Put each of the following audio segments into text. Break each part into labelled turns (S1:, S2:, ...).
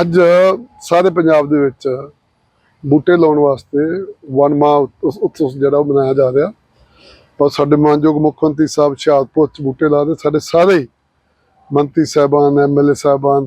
S1: ਅੱਜ ਸਾਰੇ ਪੰਜਾਬ ਦੇ ਵਿੱਚ ਬੂਟੇ ਲਾਉਣ ਵਾਸਤੇ ਵਨ ਮਾਹ ਉਤਸਵ ਜਿਹੜਾ ਉਹ ਮਨਾਇਆ ਜਾ ਰਿਹਾ। ਪਰ ਸਾਡੇ ਮਾਨਯੋਗ ਮੁੱਖ ਮੰਤਰੀ ਸਾਹਿਬ ਹੁਸ਼ਿਆਰਪੁਰ ਚ ਬੂਟੇ ਲਾ ਦੇ ਸਾਡੇ ਸਾਰੇ ਹੀ ਮੰਤਰੀ ਸਾਹਿਬਾਨ ਐਮਐਲਏ ਸਾਹਿਬਾਨ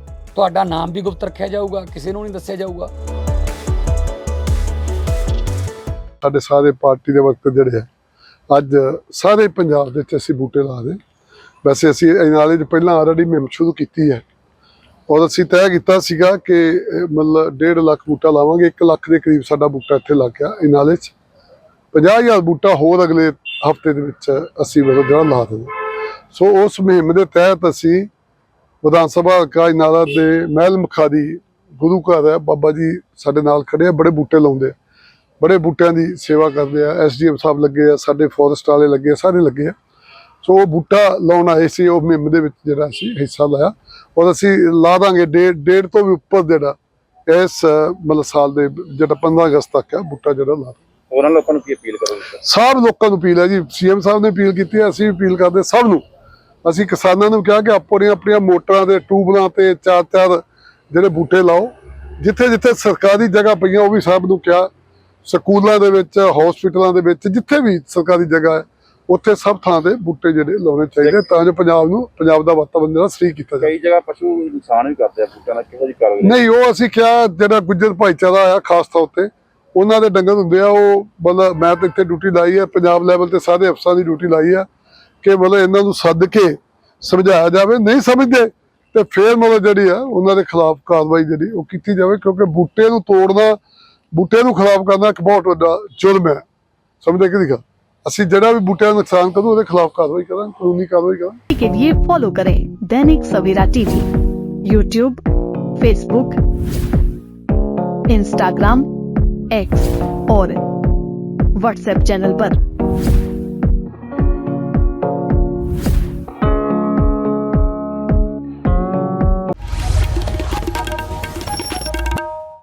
S2: ਤੁਹਾਡਾ ਨਾਮ ਵੀ ਗੁਪਤ ਰੱਖਿਆ ਜਾਊਗਾ, ਕਿਸੇ ਨੂੰ ਨਹੀਂ ਦੱਸਿਆ ਜਾਊਗਾ।
S1: ਸਾਡੇ ਸਾਰੇ ਪਾਰਟੀ ਦੇ ਵਕਤ ਜਿਹੜੇ ਆ, ਅੱਜ ਸਾਰੇ ਪੰਜਾਬ ਦੇ ਵਿੱਚ ਅਸੀਂ ਬੂਟੇ ਲਾ ਦੇ ਵੈਸੇ ਅਸੀਂ ਇਹ ਨਾਲੇ ਚ ਪਹਿਲਾਂ ਆਲਰੇਡੀ ਮੁਹਿੰਮ ਸ਼ੁਰੂ ਕੀਤੀ ਹੈ। ਔਰ ਅਸੀਂ ਤੈਅ ਕੀਤਾ ਸੀਗਾ ਕਿ ਮਤਲਬ 1.5 ਲੱਖ ਬੂਟਾ ਲਾਵਾਂਗੇ 1 ਲੱਖ ਦੇ ਕਰੀਬ ਸਾਡਾ ਬੂਟਾ ਇੱਥੇ ਲੱਗ ਗਿਆ ਇਹ ਨਾਲੇ ਚ 50000 ਬੂਟਾ ਹੋਰ ਅਗਲੇ ਹਫ਼ਤੇ ਦੇ ਵਿੱਚ ਅਸੀਂ ਮਤਲਬ ਜਿਹੜਾ ਲਾ ਦੇਣਾ। ਸੋ ਉਸ ਮੁਹਿੰਮ ਦੇ ਤਹਿਤ ਅਸੀਂ ਵਿਧਾਨ ਸਭਾ ਹਲਕਾ ਨਾਲਾ ਦੇ ਮਹਿਲ ਮੁਖਾਦੀ ਗੁਰੂ ਘਰ ਹੈ। ਬਾਬਾ ਜੀ ਸਾਡੇ ਨਾਲ ਖੜੇ ਆ ਬੜੇ ਬੂਟੇ ਲਾਉਂਦੇ ਆ। ਬੜੇ ਬੂਟਿਆਂ ਦੀ ਸੇਵਾ ਕਰਦੇ ਆ। ਐਸਡੀਐਮ ਸਾਹਿਬ ਲੱਗੇ ਆ ਸਾਡੇ ਫੋਰੈਸਟ ਵਾਲੇ ਲੱਗੇ ਆ ਸਾਰੇ ਲੱਗੇ ਆ। ਸੋ ਉਹ ਬੂਟਾ ਲਾਉਣ ਆਏ ਸੀ ਉਹ ਮੁਹਿੰਮ ਦੇ ਵਿੱਚ ਜਿਹੜਾ ਅਸੀਂ ਹਿੱਸਾ ਲਿਆ ਔਰ ਅਸੀਂ ਲਾ ਦਾਂਗੇ ਡੇਢ ਡੇਢ ਤੋਂ ਵੀ ਉੱਪਰ ਜਿਹੜਾ ਇਸ ਮਤਲਬ ਸਾਲ ਦੇ ਜਿਹੜਾ 15 ਅਗਸਤ ਤੱਕ ਹੈ ਬੂਟਾ ਜਿਹੜਾ ਲਾ
S3: ਹੋਰਾਂ ਲੋਕਾਂ ਨੂੰ ਕੀ ਅਪੀਲ ਕਰੋਗੇ? ਸਰ
S1: ਸਭ ਲੋਕਾਂ ਨੂੰ ਅਪੀਲ ਹੈ ਜੀ। ਸੀਐਮ ਸਾਹਿਬ ਨੇ ਅਪੀਲ ਕੀਤੀ ਹੈ ਅਸੀਂ ਵੀ ਅਪੀਲ ਕਰਦੇ ਸਭ ਨੂੰ। ਅਸੀਂ ਕਿਸਾਨਾਂ ਨੂੰ ਕਿਹਾ ਕਿ ਆਪਣੀਆਂ ਆਪਣੀਆਂ ਮੋਟਰਾਂ ਦੇ ਟਿਊਬਲਾਂ ਤੇ ਚਾਰ ਚਾਰ ਜਿਹੜੇ ਬੂਟੇ ਲਾਓ। ਜਿੱਥੇ ਜਿੱਥੇ ਸਰਕਾਰੀ ਜਗ੍ਹਾ ਪਈਆਂ ਉਹ ਵੀ ਸਭ ਨੂੰ ਕਿਹਾ। ਸਕੂਲਾਂ ਦੇ ਵਿੱਚ ਹਸਪੀਟਲਾਂ ਦੇ ਵਿੱਚ ਜਿੱਥੇ ਵੀ ਸਰਕਾਰੀ ਜਗ੍ਹਾ ਹੈ ਉੱਥੇ ਸਭ ਥਾਂ ਤੇ ਬੂਟੇ ਜਿਹੜੇ ਲਾਉਣੇ ਚਾਹੀਦੇ ਤਾਂ ਜੋ ਪੰਜਾਬ ਨੂੰ ਪੰਜਾਬ ਦਾ ਵਾਤਾਵਰਣ ਜਿਹੜਾ ਸਹੀ ਕੀਤਾ ਜਾਵੇ।
S3: ਕਈ ਜਗ੍ਹਾ ਪਸ਼ੂ ਨੁਕਸਾਨ ਵੀ ਕਰਦੇ ਆ ਬੂਟਿਆਂ ਦਾ ਕਿਹੋ ਜਿਹੀ ਕਾਰਵਾਈ
S1: ਨਹੀਂ ਉਹ ਅਸੀਂ ਕਿਹਾ ਜਿਹੜਾ ਗੁੱਜਰ ਭਾਈਚਾਰਾ ਆ ਖਾਸ ਤੌਰ ਤੇ ਉਹਨਾਂ ਦੇ ਡੰਗਰ ਹੁੰਦੇ ਆ ਉਹ ਮਤਲਬ ਮੈਂ ਤਾਂ ਇੱਥੇ ਡਿਊਟੀ ਲਾਈ ਹੈ ਪੰਜਾਬ ਲੈਵਲ ਤੇ ਸਾਰੇ ਅਫਸਰਾਂ ਦੀ ਡਿਊਟੀ ਲਾਈ ਆ। ਕਿ ਮਤਲਬ ਇਹਨਾਂ ਨੂੰ ਸੱਦ ਕੇ ਸਮਝਾਇਆ ਜਾਵੇ ਨਹੀਂ ਸਮਝਦੇ ਤੇ ਫੇਰ ਮਤਲਬ ਜਿਹੜੀ ਆ ਉਹਨਾਂ ਦੇ ਖਿਲਾਫ ਕਾਰਵਾਈ ਜਿਹੜੀ ਉਹ ਕੀਤੀ ਜਾਵੇ ਕਿਉਂਕਿ ਬੂਟੇ ਨੂੰ ਤੋੜਨਾ ਬੂਟੇ ਨੂੰ ਖਿਲਾਫ ਕਰਨਾ ਇੱਕ ਬਹੁਤ ਵੱਡਾ ਜੁਰਮ ਹੈ ਸਮਝਦੇ ਕਿ ਦਿਖਾ ਅਸੀਂ ਜਿਹੜਾ ਵੀ ਬੂਟਿਆਂ ਦਾ ਨੁਕਸਾਨ ਕਰੂ ਉਹਦੇ ਖਿਲਾਫ ਕਾਰਵਾਈ ਕਰਾਂਗੇ ਕਾਨੂੰਨੀ ਕਾਰਵਾਈ ਕਰਾਂਗੇ
S4: के लिए फॉलो करें Dainik Savera TV YouTube Facebook Instagram X और व्हाट्सएप चैनल पर।